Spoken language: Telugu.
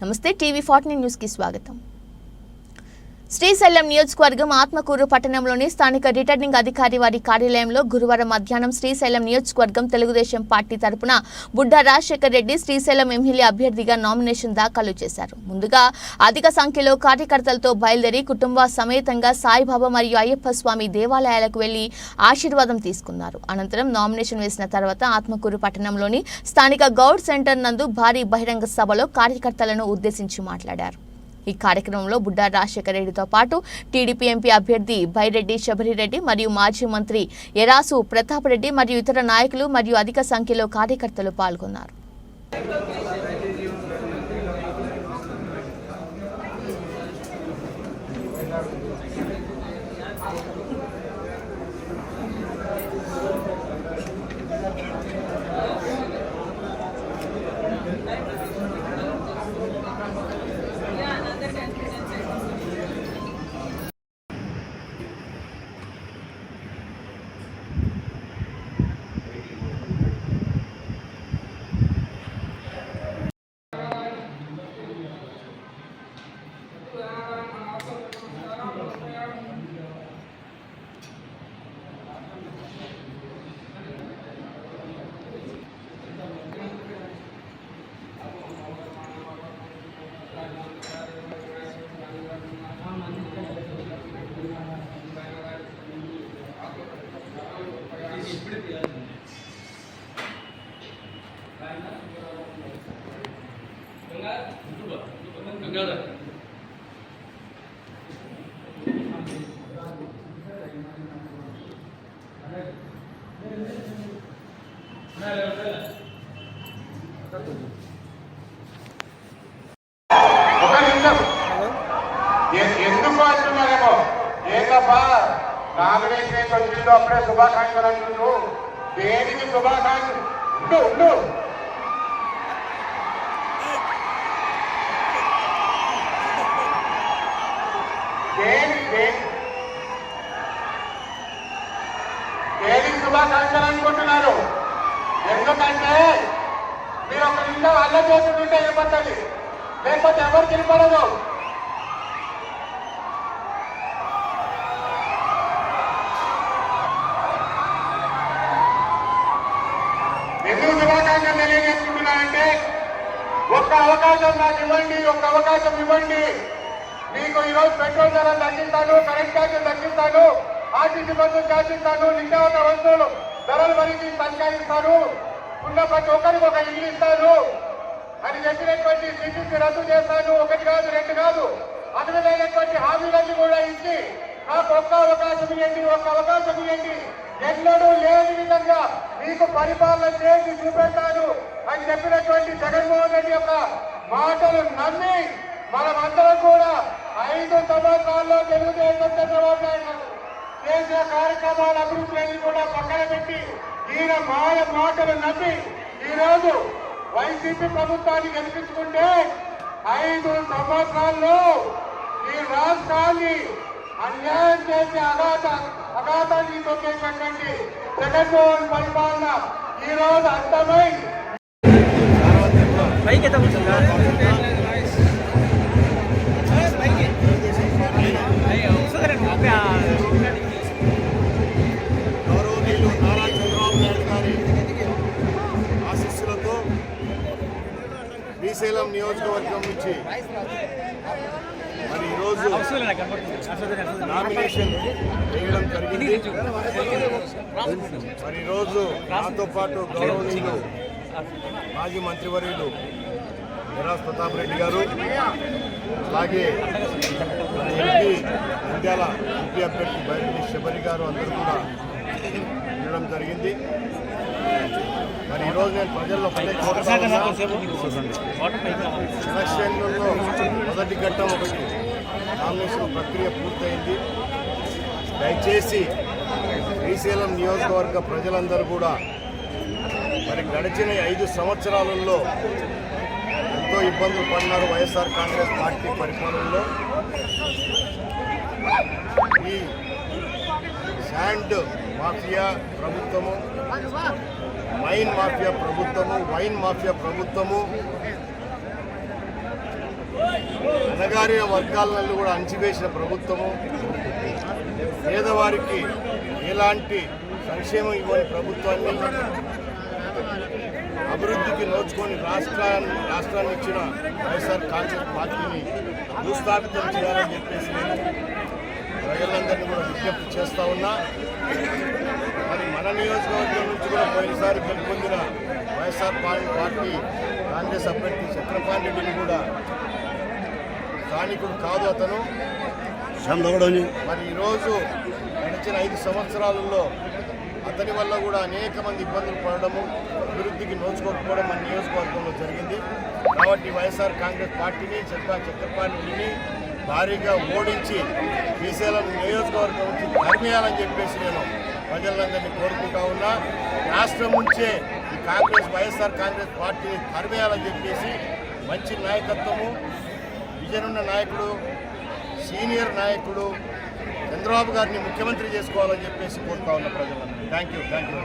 నమస్తే టీవీ ఫార్టీ న్యూస్కి స్వాగతం. శ్రీశైలం నియోజకవర్గం ఆత్మకూరు పట్టణంలోని స్థానిక రిటర్నింగ్ అధికారి వారి కార్యాలయంలో గురువారం మధ్యాహ్నం శ్రీశైలం నియోజకవర్గం తెలుగుదేశం పార్టీ తరపున బుడ్డ రాజశేఖర్ రెడ్డి శ్రీశైలం ఎమ్మెల్యే అభ్యర్థిగా నామినేషన్ దాఖలు చేశారు. ముందుగా అధిక సంఖ్యలో కార్యకర్తలతో బయలుదేరి కుటుంబ సమేతంగా సాయిబాబా మరియు అయ్యప్ప స్వామి దేవాలయాలకు వెళ్ళి ఆశీర్వాదం తీసుకున్నారు. అనంతరం నామినేషన్ వేసిన తర్వాత ఆత్మకూరు పట్టణంలోని స్థానిక గౌడ్ సెంటర్ నందు భారీ బహిరంగ సభలో కార్యకర్తలను ఉద్దేశించి మాట్లాడారు. ఈ కార్యక్రమంలో బుడ్డా రాజశేఖర రెడ్డితో పాటు టీడీపీ ఎంపీ అభ్యర్థి బైరెడ్డి శబరిరెడ్డి మరియు మాజీ మంత్రి ఎరాసు ప్రతాప్ రెడ్డి మరియు ఇతర నాయకులు మరియు అధిక సంఖ్యలో కార్యకర్తలు పాల్గొన్నారు. ఒక నిమిషం ఎందుకు అంటున్నారేమో ఏంటప్పా కాంగ్రెస్ నామినేషన్ వచ్చిందో అప్పుడే శుభాకాంక్షలు అంటున్నావు దేనికి శుభాకాంక్షలు ఉండు ఉండు దేనికి శుభాకాంక్షలు అనుకుంటున్నారు. ఎందుకంటే మీరు ఒక ఇంట్లో అల్ల చేస్తుంటే ఏమవుతుంది? లేకపోతే ఎవరు తినపడదు ఎందుకు శుభాకాంక్షలు తెలియజేసుకుంటున్నానంటే ఒక్క అవకాశం నాకు ఇవ్వండి ఒక్క అవకాశం ఇవ్వండి. మీకు ఈరోజు పెట్రోల్ ధరలు తగ్గిస్తాను కరెంట్ ఛార్జీలు తగ్గిస్తాను ఆర్టీసీ బస్సులు తగ్గిస్తాను నిత్యావసర వస్తువులు ధరలు మరించి తగ్గిస్తాను ఉన్న ప్రతి ఒక్కరికి ఒక ఇల్లు ఇస్తాను. అని చెప్పినటువంటి సిటీసీ రద్దు చేస్తాను ఒకటి కాదు రెండు కాదు. అదనమైనటువంటి హామీలన్నీ కూడా ఇచ్చి నాకు ఒక్క అవకాశం ఇవ్వండి ఒక్క అవకాశం ఇవ్వండి. ఎన్నడూ లేని విధంగా మీకు పరిపాలన చేసి చూపెట్టాను అని చెప్పినటువంటి జగన్మోహన్ రెడ్డి యొక్క మాటలు నమ్మి ఐదు సంవత్సరాల్లో తెలుగుదేశం చంద్రబాబు చేసిన కార్యక్రమాల అభివృద్ధి కూడా పక్కన పెట్టి ఈయన మాయ మాటలు నమ్మి ఈరోజు వైసీపీ ప్రభుత్వాన్ని గెలిపించుకుంటే ఐదు సంవత్సరాల్లో ఈ రాష్ట్రాన్ని అన్యాయం చేసే అఘాత అఘాతాన్ని తొక్కేసినటువంటి జగన్మోహన్ పరిపాలన ఈ రోజు అంతమై శ్రీశైలం నియోజకవర్గం నుంచి మరి ఈరోజు నామినేషన్ వేయడం జరిగింది. మరి ఈరోజు నాతో పాటు గౌరవనీయులు మాజీ మంత్రివర్యులు నిరాజ్ ప్రతాప్ రెడ్డి గారు అలాగే ఎంపీ నంద్యాల ఎంపీ అభ్యర్థి బయటి శబరి గారు అందరూ కూడా ఉండడం జరిగింది. ఈరోజు నేను ప్రజల్లో. ఎలక్షన్లలో మొదటి ఘట్టం ఒకటి. నామినేషన్ ప్రక్రియ పూర్తయింది. దయచేసి శ్రీశైలం నియోజకవర్గ ప్రజలందరూ కూడా మరి గడిచిన ఐదు సంవత్సరాలలో ఎంతో ఇబ్బందులు పడినారు వైఎస్ఆర్ కాంగ్రెస్ పార్టీ పరిపాలనలో. ఈ శాండ్ మాఫియా ప్రభుత్వము మైన్ మాఫియా ప్రభుత్వము వైన్ మాఫియా ప్రభుత్వము. అనగారిన వర్గాలను కూడా అణచివేసిన ప్రభుత్వము. పేదవారికి ఎలాంటి సంక్షేమం ఇవ్వని ప్రభుత్వాన్ని అభివృద్ధికి నోచుకొని రాష్ట్రాన్ని రాష్ట్రాన్ని ఇచ్చిన వైఎస్ఆర్ కాంగ్రెస్ పార్టీని భూస్థాపితం చేయాలని చెప్పేసి నేను ప్రజలందరినీ కూడా విజ్ఞప్తి చేస్తా ఉన్నా. మరి మన నియోజకవర్గం కూడా పోయినసారి గెలుపొందిన వైఎస్ఆర్ పార్టీ పార్టీ కాంగ్రెస్ అభ్యర్థి చక్రపాణి రెడ్డిని కూడా స్థానికుడు కాదు అతను. మరి ఈరోజు గడిచిన ఐదు సంవత్సరాలలో అతని వల్ల కూడా అనేక మంది ఇబ్బందులు పడడము అభివృద్ధికి నోచుకోకపోవడం మన నియోజకవర్గంలో జరిగింది. కాబట్టి వైఎస్ఆర్ కాంగ్రెస్ పార్టీని చక్ర చక్రపాణిని భారీగా ఓడించి శ్రీశైలం నియోజకవర్గం నుంచి తరిమేయాలని చెప్పేసి నేను ప్రజలందరినీ కోరుకుంటా ఉన్నా రాష్ట్రం నుంచే ఈ కాంగ్రెస్ వైఎస్ఆర్ కాంగ్రెస్ పార్టీని తరివేయాలని చెప్పేసి మంచి నాయకత్వము విజయనున్న నాయకుడు సీనియర్ నాయకుడు చంద్రబాబు గారిని ముఖ్యమంత్రి చేసుకోవాలని చెప్పేసి కోరుతా ఉన్న ప్రజలందరూ థ్యాంక్ యూ థ్యాంక్ యూ